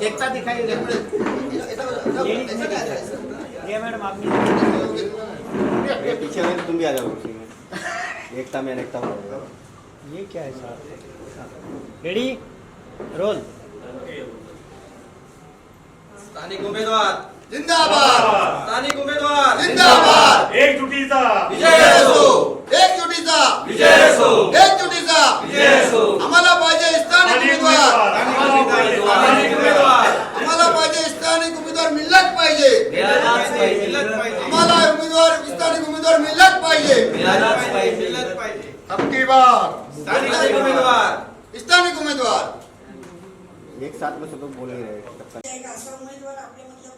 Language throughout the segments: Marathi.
देखता दिखाई ये मैडम आप ये पीछे में तुम भी आ जाओ उसी में एकता में एकता में ये क्या है साहब रेडी रोल स्थानिक उमेदवार जिंदाबाद स्थानिक उमेदवार जिंदाबाद एकजुटीचा विजय असो एकजुटीचा विजय असो एकजुटीचा विजय असो. आम्हाला पाहिजे स्थानिक उमेदवार उमेदवार स्थानिक उमेदवार आम्हाला पाहिजे स्थानिक उमेदवार मिळलाच पाहिजे. आम्हाला उमेदवार स्थानिक उमेदवार मिळलाच पाहिजे. अबकी बार स्थानिक उमेदवार. स्थानिक उमेदवार. एक साथ में सब लोग बोल रहे टक्कर एक असा उमेदवार आपले मतलब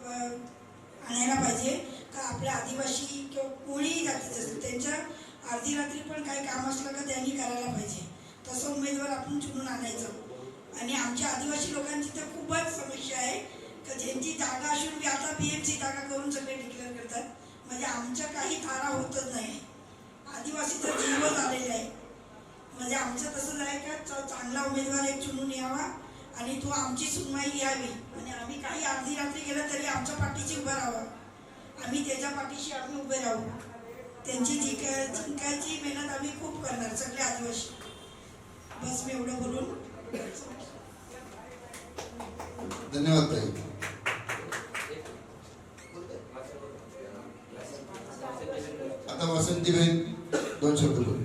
आणायला पाहिजे. का आपल्या आदिवासी किंवा कोळी जातीचे असतील त्यांच्या अर्धी रात्री पण काही काम असलं का त्यांनी करायला पाहिजे. तसं उमेदवार आपण चुनून आणायचं. आणि आमच्या आदिवासी लोकांची तर खूपच समस्या आहे. का ज्यांची जागा असून बी आता पी एम सी जागा करून सगळे डिक्लेअर करतात. म्हणजे आमच्या काही थारा होतच नाही. आदिवासीचा जीव आलेला आहे. म्हणजे आमचं तसंच आहे का चांगला उमेदवार एक चुनून यावा आणि तो आमची सुनवाई घ्यावी. आणि आम्ही काही अर्धी रात्री गेलं तरी आमच्या पाठीशी उभं राहावं. आम्ही त्याच्या पाठीशी आम्ही उभे राहू. त्यांची जिंका जिंकायची मेहनत आम्ही खूप करणार सगळे आदिवासी. बस मी एवढं बोलून. धन्यवाद ताई. आता वासंतीबेन दोन शब्द बोल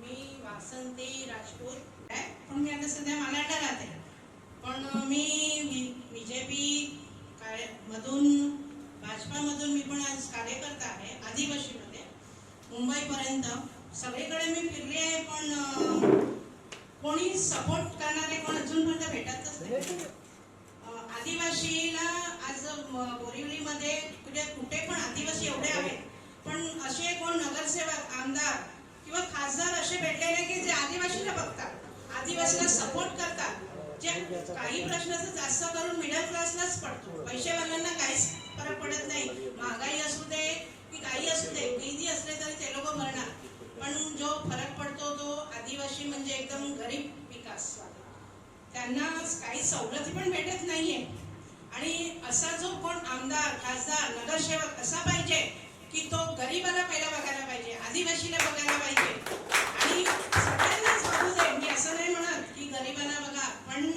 मी वासंती राजपूत पण मी आता सध्या मालाडला राहते. पण मी बी जे पी कार्य मधून भाजपामधून मी पण आज कार्यकर्ता आहे आदिवासीमध्ये मुंबईपर्यंत. सगळीकडे मी फिरली आहे पण कोणी सपोर्ट करणारे कोण अजूनपर्यंत भेटतच नाही. आदिवासीला आज बोरिवलीमध्ये कुठे कुठे पण आदिवासी एवढे आहेत पण असे कोण नगरसेवक आमदार किंवा खासदार असे भेटले नाही की जे आदिवासीला बघतात आदिवासीला सपोर्ट करतात. जे काही प्रश्नाचं जास्त करून मिडल क्लासलाच पडतो. पैसेवाल्यांना काहीच फरक पडत नाही. महागाई असू दे की काही असू दे किती असले तरी ते लोक मरणार. पण जो फरक पडतो तो आदिवासी म्हणजे एकदम गरीब विकास त्यांना काही सवलती पण भेटत नाहीये. आणि असा जो कोण आमदार खासदार नगरसेवक असा पाहिजे की तो गरीबाला पहिला बघायला पाहिजे आदिवासीला बघायला पाहिजे. आणि सगळ्यांनाच बघू दे मी असं नाही म्हणत की गरीबाला बघा पण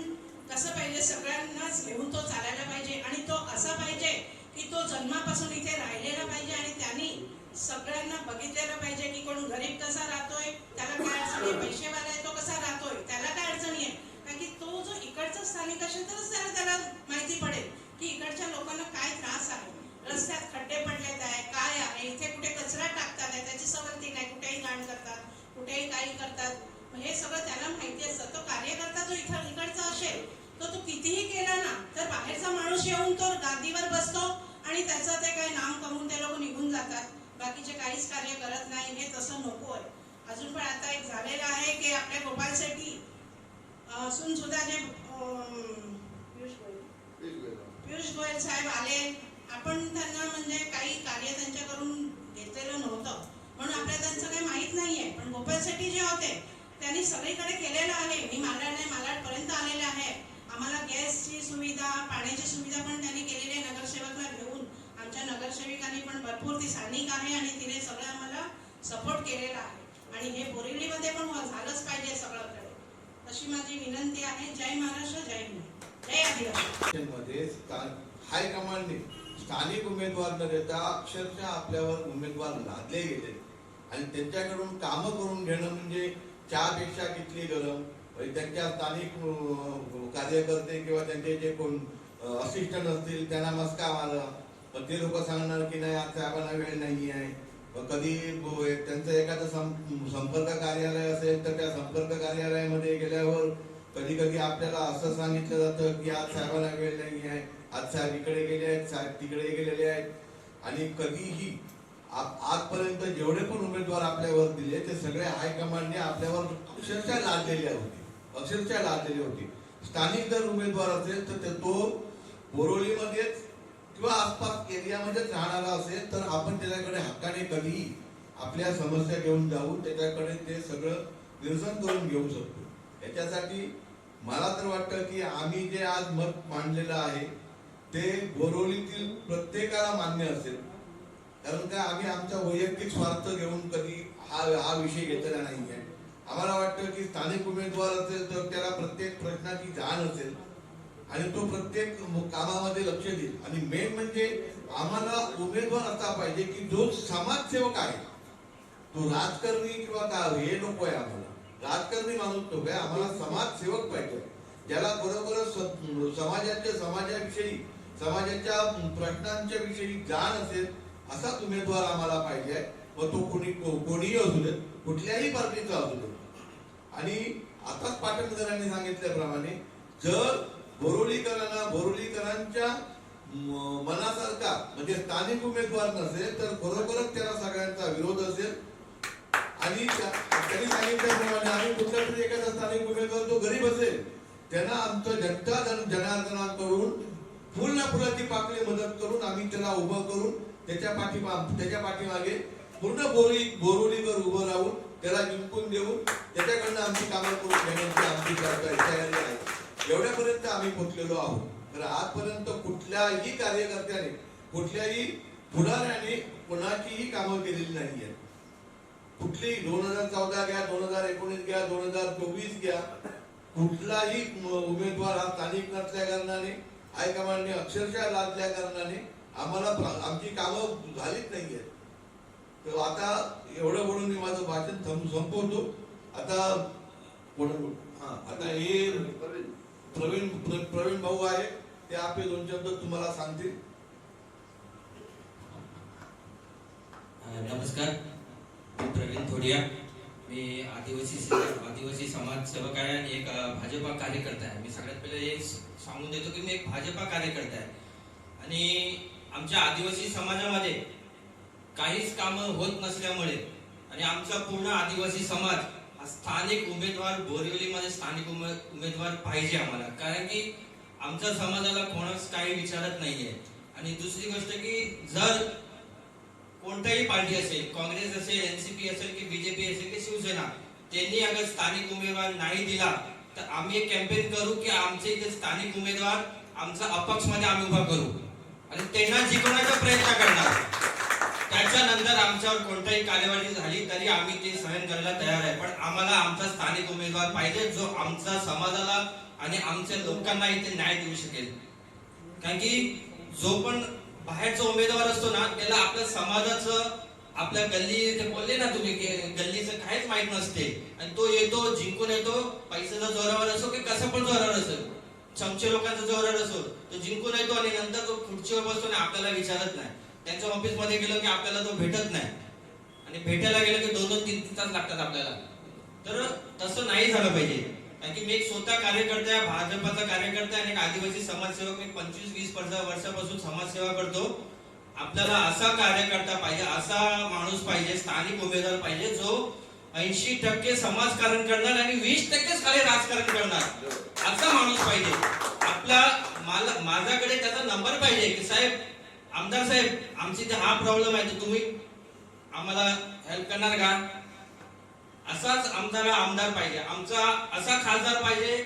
कसं पाहिजे सगळ्यांनाच घेऊन तो चालायला पाहिजे आणि तो असा पाहिजे की तो जन्मापासून इथे राहिलेला पाहिजे आणि त्यांनी सगळ्यांना बघितलेलं पाहिजे. की गरीब कसा राहतोय त्याला काय अडचण आहे पैसेवाला आहे तो कसा राहतोय त्याला काय अडचणी आहे? कारण की तो जो इकडचा स्थानिक असेल तरच त्याला त्याला माहिती पडेल की इकडच्या लोकांना काय त्रास आहे. रस्त्यात खड्डे पडलेत आहे काय आहे इथे कुठे कचरा टाकतात आहे त्याची सवलती नाही कुठेही घाण करतात कुठेही काही करतात. हे सगळं त्याला माहिती असतं. तो कार्यकर्ता जो इथं इकडचा असेल तर तो कितीही केला ना तर बाहेरचा माणूस येऊन तो गादीवर बसतो आणि त्याचं ते काय नाम कमवून ते लोक निघून जातात. बाकीचे काहीच कार्य करत नाही हे तसं नको आहे अजून पण आता एक झालेलं आहे की आपल्या गोपाल शेट्टी असून सुद्धा जे पियुष गोयल. साहेब आले. आपण त्यांना म्हणजे काही कार्य त्यांच्याकडून घेतलेलं नव्हतं. म्हणून आपल्याला त्यांचं काही माहीत नाहीये. पण गोपाल शेट्टी जे होते त्यांनी सगळीकडे केलेलं आहे. मी मालाड नाही मालाडपर्यंत आलेले आहे. आम्हाला गॅसची सुविधा पाण्याची सुविधा पण त्यांनी केलेली आहे. नगरसेवकला घेऊन आमच्या नगरसेविकांनी पण भरपूर ती स्थानिक आहे आणि तिने सगळं आम्हाला सपोर्ट केलेला आहे. आणि हे बोरिवलीमध्ये पण झालंच पाहिजे सगळ्याकडे. अशी माझी विनंती आहे. जय महाराष्ट्र जय हिंद. जय आदिवासी. मध्ये हाय हायकमांडने स्थानिक उमेदवार न देता अक्षरशः आपल्यावर उमेदवार लादले गेले. आणि त्यांच्याकडून कामं करून घेणं म्हणजे चहापेक्षा कितली गरम? म्हणजे त्यांच्या स्थानिक कार्यकर्ते किंवा त्यांचे जे कोण असिस्टंट असतील त्यांना मस्का मारा पण ते लोक सांगणार की नाही आज साहेबांना वेळ नाही आहे कधी त्यांचं एखादं सं- संपर्क कार्यालय असेल तर त्या संपर्क कार्यालयामध्ये गेल्यावर कधी कधी आपल्याला असं सांगितलं जातं की आज साहेबांना वेळ नाही आहे आज साहेब इकडे गेले आहेत साहेब तिकडे गेलेले आहेत. आणि कधीही आप- आजपर्यंत जेवढे पण उमेदवार आपल्यावर दिले ते सगळे हायकमांडने आपल्यावर अक्षरशः लादलेले होते. अक्षरशः लादलेले होते. स्थानिक जर उमेदवार असेल तर ते तो बोरोलीमध्येच किंवा आसपास एरियामध्येच राहणारा असेल तर आपण त्याच्याकडे हक्काने कधीही आपल्या समस्या घेऊन जाऊ त्याच्याकडे ते सगळं निरसन करून घेऊ शकतो. याच्यासाठी मला तर वाटतं की आम्ही जे आज मत मांडलेलं आहे ते बोरवलीतील प्रत्येकाला मान्य असेल. कारण काय आम्ही आमचा वैयक्तिक स्वार्थ घेऊन कधी हा हा विषय घेतलेला नाहीये. आम्हाला वाटतं की स्थानिक उमेदवार असेल तर त्याला प्रत्येक प्रश्नाची जाण असेल. आणि तो प्रत्येक कामामध्ये लक्ष देईल. आणि मेन म्हणजे आम्हाला उमेदवार असा पाहिजे की जो समाजसेवक आहे. तो राजकारणी किंवा का हे नको आहे आम्हाला. राजकारणी माणूस नको आहे. आम्हाला समाजसेवक पाहिजे. ज्याला बरोबर स- समाजाच्या समाजाविषयी समाजाच्या प्रश्नांच्या विषयी जाण असेल असाच उमेदवार आम्हाला पाहिजे व तो कोणी कोणीही असू देत कुठल्याही पार्टीचा असू देत. आणि आताच पाटणकरांनी सांगितल्याप्रमाणे जर बोरोलीकरांना बोरोलीकरांच्या मनासारखा म्हणजे स्थानिक उमेदवार नसेल तर खरोखरच त्याला सगळ्यांचा विरोध असेल. आणि त्यांनी सांगितल्याप्रमाणे आम्ही कुठल्या तरी एखादा स्थानिक उमेदवार जो गरीब असेल त्यांना आमचं जनता जन जनार्दनाकडून फुल ना फुलाची पाकळी मदत करून आम्ही त्याला उभं करून त्याच्या पाठीमा त्याच्या पाठीमागे पूर्ण बोरी बोरुलीकर उभं राहून त्याला जिंकून देऊन त्याच्याकडनं आमची कामं करून घेण्याची आमची तयारी तयारी आहे. एवढ्यापर्यंत आम्ही पोचलेलो आहोत. तर आजपर्यंत कुठल्याही कार्यकर्त्याने कुठल्याही पुढाऱ्याने कोणाचीही कामं केलेली नाही आहेत कुठलीही दोन हजार चौदा घ्या दोन हजार एकोणीस घ्या दोन हजार चोवीस घ्या कुठलाही उमेदवार हा स्थानिक नसल्या कारणाने हायकमांडने अक्षरशः लादल्या कारणाने आम्हाला आमची कामं झालीच नाहीये. तर आता एवढं बोलून मी माझं भाषण संपवतो. आता कोण हा आता हे प्रवीण प्र- प्रवीण भाऊ आहे. ते आपले दोन शब्द तुम्हाला सांगतील. नमस्कार. मी प्रवीण थोडिया. मी आदिवासी से- आदिवासी समाजसेवक आहे आणि एक भाजपा कार्यकर्ता आहे. मी सगळ्यात पहिले हे सांगून देतो की मी एक भाजपा कार्यकर्ता आहे. आणि आमच्या आदिवासी समाजामध्ये काहीच कामं होत नसल्यामुळे आणि आमचा पूर्ण आदिवासी समाज स्थानिक उमेदवार बोरिवलीमध्ये स्थानिक उमेदवार पाहिजे आम्हाला. कारण की आमच्या समाजाला कोणाच काही विचारत नाहीये. आणि दुसरी गोष्ट की जर कोणताही पार्टी असेल काँग्रेस असेल एनसीपी असेल की बीजेपी असेल की शिवसेना त्यांनी अगर स्थानिक उमेदवार नाही दिला तर आम्ही एक कॅम्पेन करू की आमचे इथे स्थानिक उमेदवार आमचा अपक्षमध्ये आम्ही उभा करू. आणि त्यांना जिंकवण्याचा प्रयत्न करणार. त्याच्यानंतर आमच्यावर कोणताही कार्यवाही झाली तरी आम्ही ते सहन करायला तयार आहे. पण आम्हाला आमचा स्थानिक उमेदवार पाहिजे जो आमच्या समाजाला आणि आमच्या लोकांना इथे न्याय देऊ शकेल. कारण की जो पण बाहेरचा उमेदवार असतो ना त्याला आपल्या समाजाचं आपल्या गल्ली ते बोलले ना तुम्ही की गल्लीचं काहीच माहीत नसते. आणि तो येतो जिंकून येतो पैशाचा जोरावर असो की कसा पण जोरावर असो. चमचे लोकांचा जोरावर असो तो जिंकून येतो आणि नंतर तो खुर्चीवर बसतो आणि आपल्याला विचारत नाही. त्यांच्या ऑफिसमध्ये गेलो की आपल्याला तो भेटत नाही. आणि भेटायला गेलं की दोन दोन तीन तीन तास लागतात आपल्याला. तर तसं नाही झालं पाहिजे. कारण की मी एक स्वतः कार्यकर्ता आहे भाजपाचा कार्यकर्ता आहे आणि एक आदिवासी समाजसेवक. मी पंचवीस वीस वर्षा- वर्षापासून समाजसेवा करतो. आपल्याला असा कार्यकर्ता पाहिजे असा माणूस पाहिजे स्थानिक उमेदवार पाहिजे जो ऐंशी टक्के समाजकारण करणार आणि वीस टक्केच खाली राजकारण करणार. असा माणूस पाहिजे. आपला मला माझ्याकडे त्याचा नंबर पाहिजे की साहेब आमदार साहेब आमची इथे हा प्रॉब्लेम आहे तर तुम्ही आम्हाला हेल्प करणार का? असाच आमदार आमदार पाहिजे. आमचा असा खासदार पाहिजे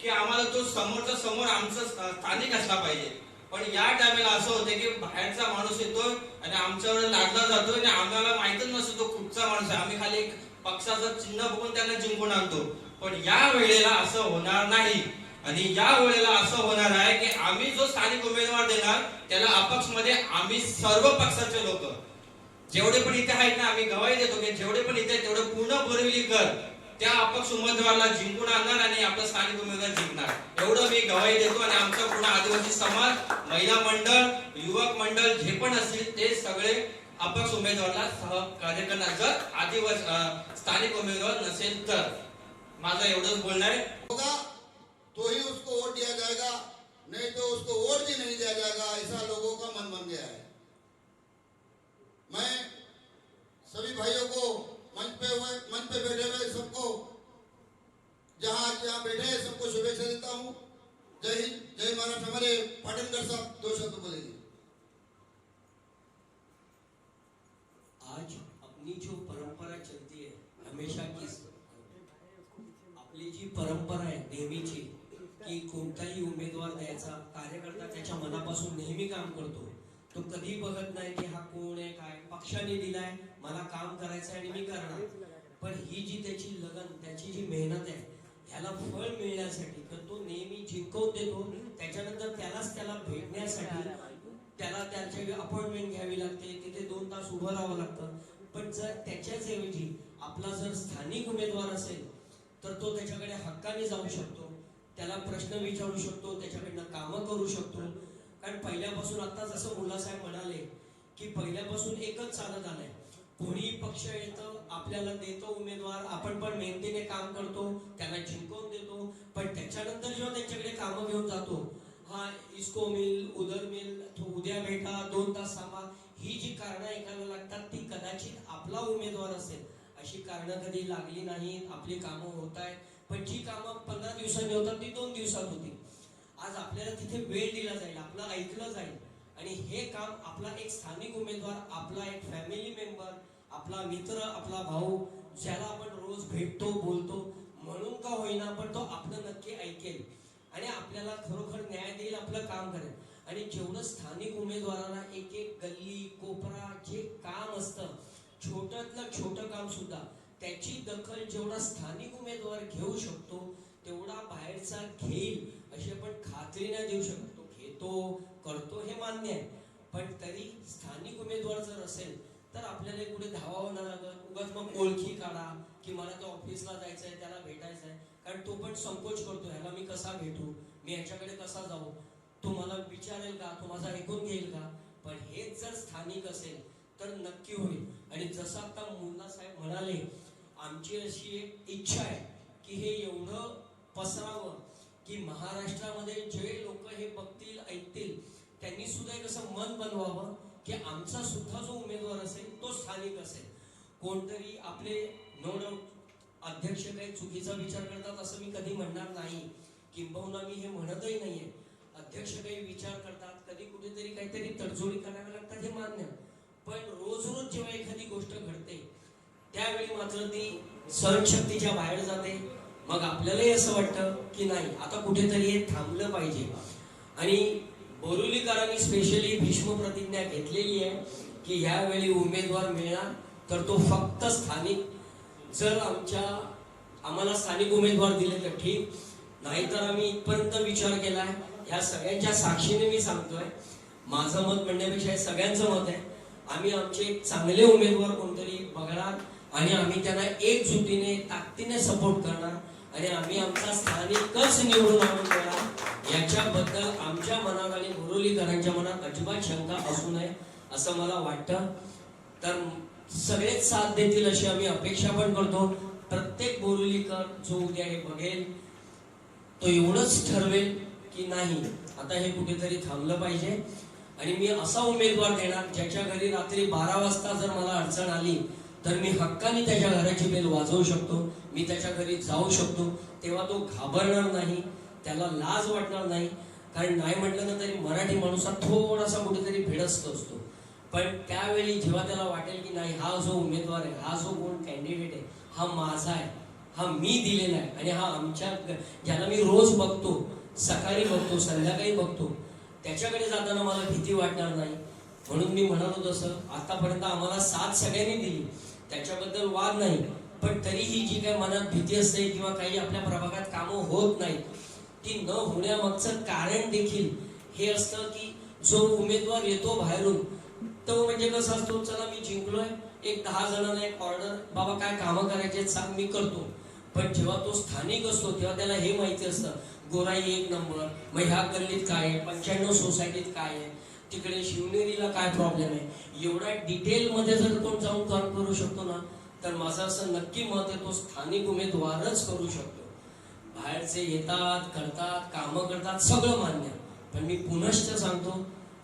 की आम्हाला तो समोरचा समोर आमचं स्थानिक असला पाहिजे. पण या टायमेला असं होतं की बाहेरचा माणूस येतोय आणि आमच्यावर लादला जातोय आणि आम्हाला माहितच नसतो तो कुठचा माणूस आहे. आम्ही खाली एक पक्षाचं चिन्ह बघून त्यांना जिंकून आणतो. पण या वेळेला असं होणार नाही. आणि या वेळेला असं होणार आहे की आम्ही जो स्थानिक उमेदवार देणार त्याला अपक्षमध्ये आम्ही सर्व पक्षाचे लोक. जेवढे पण इथे आहेत ना आम्ही गवाही देतो की जेवढे पण इथे तेवढे पूर्ण बोरविलीकर कर त्या अपक्ष उमेदवाराला जिंकून आणणार आणि आपला स्थानिक उमेदवार जिंकणार. एवढं मी गवाही देतो आणि आमचा पूर्ण आदिवासी समाज महिला मंडळ युवक मंडळ जे पण असतील ते सगळे अपक्ष उमेदवाराला सहकार्य करणार. जर आदिवासी स्थानिक उमेदवार नसेल तर. माझं एवढंच बोलणार आहे. तो ही उसको वोट दिया जाएगा। नहीं तो उसको वोट भी नहीं दिया जाएगा। ऐसा लोगों का मन बन गया है। मैं सभी भाइयों को मंच पे हुए, मंच पे बैठे हुए सबको, जहाँ आज यहाँ बैठे हैं, सबको शुभेच्छा देता हूँ। जय हिंद, जय महाराष्ट्र। हमारे पाटनकर साहब दो शब्द बोलेंगे। आज अपनी जो परंपरा चलती है, हमेशा की आपली जी परंपरा आहे नेहमीची की कोणताही उमेदवार द्यायचा कार्यकर्ता त्याच्या मनापासून नेहमी काम करतो. तो कधी बघत नाही की हा कोण आहे काय पक्षाने दिलाय मला काम करायचं आणि मी करणार. पण ही जी त्याची लगन त्याची जी मेहनत आहे ह्याला फळ मिळण्यासाठी तर तो नेहमी जिंकवून देतो त्याच्यानंतर त्यालाच त्याला भेटण्यासाठी त्याला त्याची अपॉइंटमेंट घ्यावी लागते. तिथे दोन तास उभं राहावं लागतं. पण जर त्याच्याच ऐवजी आपला जर स्थानिक उमेदवार असेल तर तो त्याच्याकडे हक्काने जाऊ शकतो. त्याला प्रश्न विचारू शकतो त्याच्याकडनं कामं करू शकतो. कारण पहिल्यापासून आता जसं मुलासाहेब म्हणाले की पहिल्यापासून एकच चालत आलंय कोणी पक्ष येतं आपल्याला देतो उमेदवार आपण पण मेहनतीने काम करतो त्यांना जिंकवून देतो. पण त्याच्यानंतर जेव्हा त्यांच्याकडे कामं घेऊन जातो हा इस्को मिल उदर मिल तो उद्या भेटा दोन तास थांबा ही जी कारणं ऐकायला लागतात ती कदाचित आपला उमेदवार असेल. अशी कारणं कधी लागली नाहीत आपली कामं होत आहेत. पण जी कामं पंधरा दिवसांनी होतात ती दोन दिवसात होती आज आपल्याला तिथे वेळ दिला जाईल आपलं ऐकलं जाईल. आणि हे काम आपला एक स्थानिक उमेदवार आपला एक फॅमिली मेंबर आपला मित्र आपला भाऊ ज्याला आपण रोज भेटतो बोलतो म्हणून का होईना पण तो आपलं नक्की ऐकेल. आणि आपल्याला खरोखर न्याय देईल आपलं काम करेल. आणि जेवढं स्थानिक उमेदवारांना एक एक गल्ली कोपरा जे काम असतं छोट्यातलं छोटं काम सुद्धा त्याची दखल जेवढा स्थानिक उमेदवार घेऊ शकतो तेवढा बाहेरचा घेईल अशी आपण खात्री नाही देऊ शकत. घेतो करतो हे मान्य आहे. पण तरी स्थानिक उमेदवार जर असेल तर आपल्याला कुठे धावावं ना लागत उगाच मग ओळखी काढा की मला त्या ऑफिसला जायचं आहे त्याला भेटायचं आहे कारण तो पण संकोच करतो ह्याला मी कसा भेटू? मी ह्याच्याकडे कसा जाऊ? तो मला विचारेल का? तो माझा ऐकून घेईल का? पण हेच जर स्थानिक असेल तर नक्की होईल. आणि जसं आता मुन्ना साहेब म्हणाले आमची अशी एक इच्छा आहे की हे एवढं पसरावं की महाराष्ट्रामध्ये जे लोक हे बघतील ऐकतील त्यांनी सुद्धा एक असं मन बनवावं की आमचा सुद्धा जो उमेदवार असेल तो स्थानिक असेल. कोणतरी आपले नो डाऊट अध्यक्ष काही चुकीचा विचार करतात असं मी कधी म्हणणार नाही. किंबहुना मी हे म्हणतही नाहीये. अध्यक्ष काही विचार करतात कधी कुठेतरी काहीतरी तडजोडी कराव्या लागतात हे मान्य. पण रोज रोज जेव्हा एखादी गोष्ट घडते त्यावेळी मात्र ती सहनशक्तीच्या बाहेर जाते. मग आपल्यालाही असं वाटतं की नाही आता कुठेतरी हे थांबलं पाहिजे. आणि बोरुलीकरांनी स्पेशली भीष्म प्रतिज्ञा घेतलेली आहे की ह्यावेळी उमेदवार मिळणार तर तो फक्त स्थानिक. जर आमच्या आम्हाला स्थानिक उमेदवार दिले तर ठीक. नाहीतर आम्ही इथपर्यंत विचार केलाय ह्या सगळ्यांच्या साक्षीने मी सांगतोय. माझं मत म्हणण्यापेक्षा हे सगळ्यांचं मत आहे. आम्ही आमचे चांगले उमेदवार कोणतरी बघणार आणि आम्ही त्यांना एकजुटीने ताकदीने सपोर्ट करणार. आणि आम्ही आमचा स्थानिकच निवडून आणून देणार. याच्याबद्दल आमच्या मनात आणि मुरुलीकरांच्या मनात अजिबात शंका असू नये असं मला वाटतं. तर सगळेच साथ देतील अशी आम्ही अपेक्षा पण करतो. प्रत्येक बोरुलीकर जो उद्या हे बघेल तो एवढंच ठरवेल की नाही आता हे कुठेतरी थांबलं पाहिजे. आणि मी असा उमेदवार देणार ज्याच्या घरी रात्री बारा वाजता जर मला अडचण आली तर मी हक्काने त्याच्या घराची बेल वाजवू शकतो मी त्याच्या घरी जाऊ शकतो तेव्हा तो घाबरणार नाही त्याला लाज वाटणार नाही. कारण नाही म्हटलं ना तरी मराठी माणूस हा थोडासा कुठेतरी भिडस्त असतो. पण त्यावेळी जेव्हा त्याला वाटेल की नाही हा जो उमेदवार आहे हा जो कोण कॅन्डिडेट आहे हा माझा आहे हा मी दिलेला आहे आणि हा आमच्या ज्याला मी रोज बघतो सकाळी बघतो संध्याकाळी बघतो त्याच्याकडे जाताना मला भीती वाटणार नाही. म्हणून मी म्हणालो तसं आतापर्यंत आम्हाला साथ सगळ्यांनी दिली. त्याच्याबद्दल वाद नाही. पण तरीही जी काही मनात भीती असते किंवा काही आपल्या प्रभागात कामं होत नाही ती न होण्यामागचं कारण देखील हे असतं की जो उमेदवार येतो बाहेरून तो म्हणजे कसं असतो चला मी जिंकलोय एक दहा जणांना एक ऑर्डर बाबा काय कामं करायचे सांग मी करतो. पण जेव्हा तो स्थानिक असतो तेव्हा त्याला हे माहिती असतं गोराई एक नंबर मग ह्या गल्लीत काय आहे पंच्याण्णव सोसायटीत काय आहे तिकडे शिवनेरीला काय प्रॉब्लेम आहे? एवढ्या डिटेलमध्ये जर कोण जाऊन काम करू शकतो ना तर माझं असं नक्की मत आहे तो स्थानिक उमेदवारच करू शकतो. बाहेरचे येतात करतात कामं करतात सगळं मान्य पण मी पुनश्च सांगतो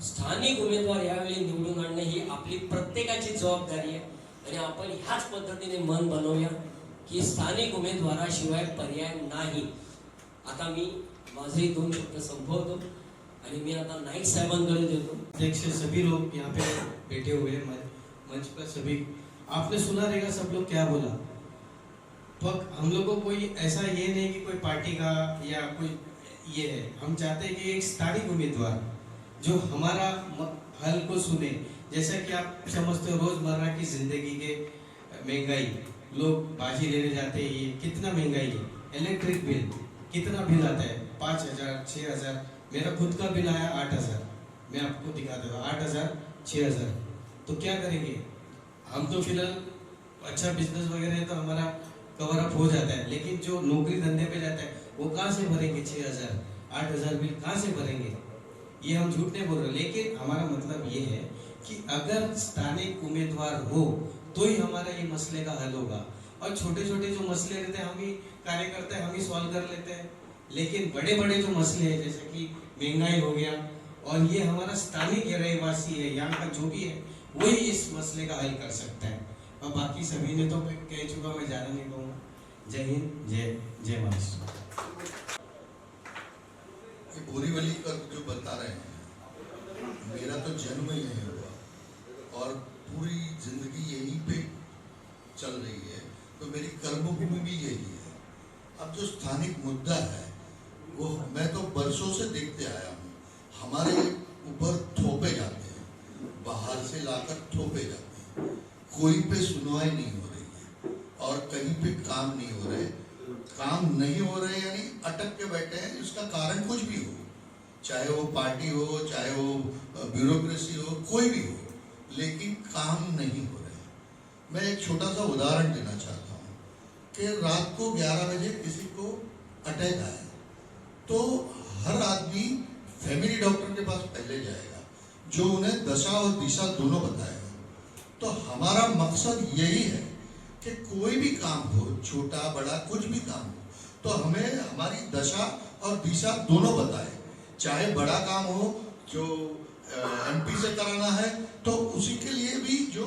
स्थानिक उमेदवार यावेळी निवडून आणणं ही आपली प्रत्येकाची जबाबदारी आहे. आणि आपण ह्याच पद्धतीने मन बनवूया की स्थानिक उमेदवाराशिवाय पर्याय नाही. आता मी माझे दोन शब्द संभवतो आणि मी आता नाईक साहेबांकडे देतो. अध्यक्ष सभी लोग यहाँ पे बैठे हुए हैं, मंच- पर सभी। आपने सुना रहेगा सब लोग क्या बोला? तो हम लोग को कोई ऐसा ये नहीं कि कोई पार्टी का या कोई ये है। हम चाहते हैं कि एक स्थानिक उम्मीदवार जो हमारा हल को सुने। जैसा कि आप समझते हो, रोज़मर्रा की ज़िंदगी के महँगाई। लोग बाजी लेने जाते हैं, ये कितना महँगाई है? इलेक्ट्रिक बिल कितना बिल आता है? पाँच हज़ार छः हज़ार। मेरा खुद का बिल आया आठ हज़ार। मैं आपको दिखा देता हूँ, आठ हज़ार छः हज़ार। तो क्या करेंगे? हम तो फ़िलहाल अच्छा बिज़नेस वगैरह है तो हमारा कवर अप हो जाता है, लेकिन जो नौकरी धंधे पे जाता है, वो कहाँ से भरेंगे छः हज़ार? आठ हज़ार बिल कहाँ से भरेंगे? ये हम झूठ नहीं बोल रहे, लेकिन हमारा मतलब ये है कि अगर स्थानिक उम्मीदवार हो तो ही हमारा ये मसले का हल होगा। और छोटे छोटे जो मसले रहते हैं, हम ही कार्यकर्ता हम ही सॉल्व कर लेते हैं। लेकिन बड़े बड़े जो मसले हैं, जैसे कि महँगाई हो गया, और ये हमारा स्थानीय रहवासी है, यहाँ का जो भी है, वही इस मसले का हल कर सकता है। और बाकी सभी ने तो कह चुका मैं ज़्यादा नहीं कहूँगा जय हिंद, जय जय महाराष्ट्र। बोरीवली का जो बता रहे हैं, मेरा तो जन्म यहीं हुआ, और पूरी ज़िंदगी यहीं पे चल रही है तो मेरी कर्मभूमि भी यही है। अब जो स्थानिक मुद्दा है बरसों से देखते आया हूँ। हमारे ऊपर थोपे जाते हैं, बाहर से लाकर थोपे जाते हैं। कोई पे सुनवाई नहीं हो रही है और कहीं पे काम नहीं हो रहे। काम नहीं हो रहे यानी अटक के बैठे हैं इसका कारण कुछ भी हो। चाहे वो पार्टी हो, चाहे वो ब्यूरोक्रेसी हो, कोई भी हो, लेकिन काम नहीं हो रहे मैं एक छोटा सा उदाहरण देना चाहता हूँ कि रात को 11 बजे किसी को अटैक आया तो हर आदमी फैमिली डॉक्टर के पास पहले जाएगा, जो उन्हें दशा और दिशा दोनों बताएगा। तो हमारा मकसद यही है कि कोई भी काम हो, छोटा, बड़ा, कुछ भी काम हो तो हमें हमारी दशा और दिशा दोनों बताए। चाहे बड़ा काम हो, जो एमपी से कराना है तो उसी के लिए भी जो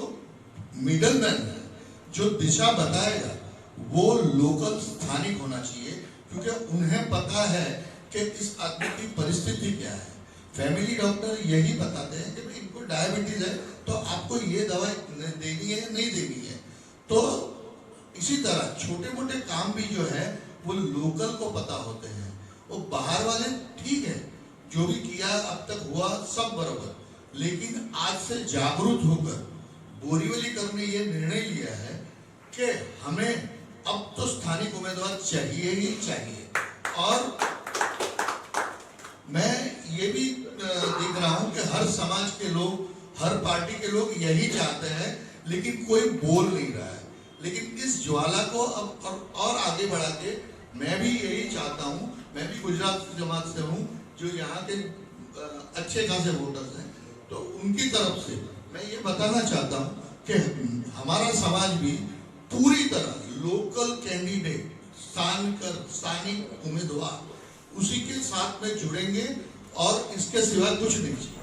मिडल मैन है, जो दिशा बताएगा, वो लोकल स्थानिक होना चाहिए, क्योंकि उन्हें पता है कि इस आदमी की परिस्थिति क्या है? फैमिली डॉक्टर यही बताते हैं कि इनको डायबिटीज़ है तो आपको ये दवाई देनी है नहीं देनी है? तो इसी तरह छोटे मोटे काम भी जो है, वो लोकल को पता होते हैं। वो बाहर वाले ठीक है, जो भी किया अब तक हुआ सब बरोबर, लेकिन आज से जागरूक होकर बोरीवली कर ने ये निर्णय लिया है कि हमें अब तो स्थानिक उम्मीदवार चाहिए ही चाहिए। और मैं ये भी देख रहा हूँ कि हर समाज के लोग हर पार्टी के लोग यही चाहते हैं लेकिन कोई बोल नहीं रहा है। लेकिन इस ज्वाला को अब और, और आगे बढ़ा के मैं भी यही चाहता हूँ मैं भी गुजरात जमात से हूँ जो यहाँ के अच्छे खासे वोटर्स हैं। तो उनकी तरफ़ से मैं ये बताना चाहता हूँ कि हमारा समाज भी पूरी तरह लोकल कैंडिडेट स्थानिक स्थानिक उम्मीदवार उसी के साथ में जुड़ेंगे और इसके सिवा कुछ नहीं। चाहिए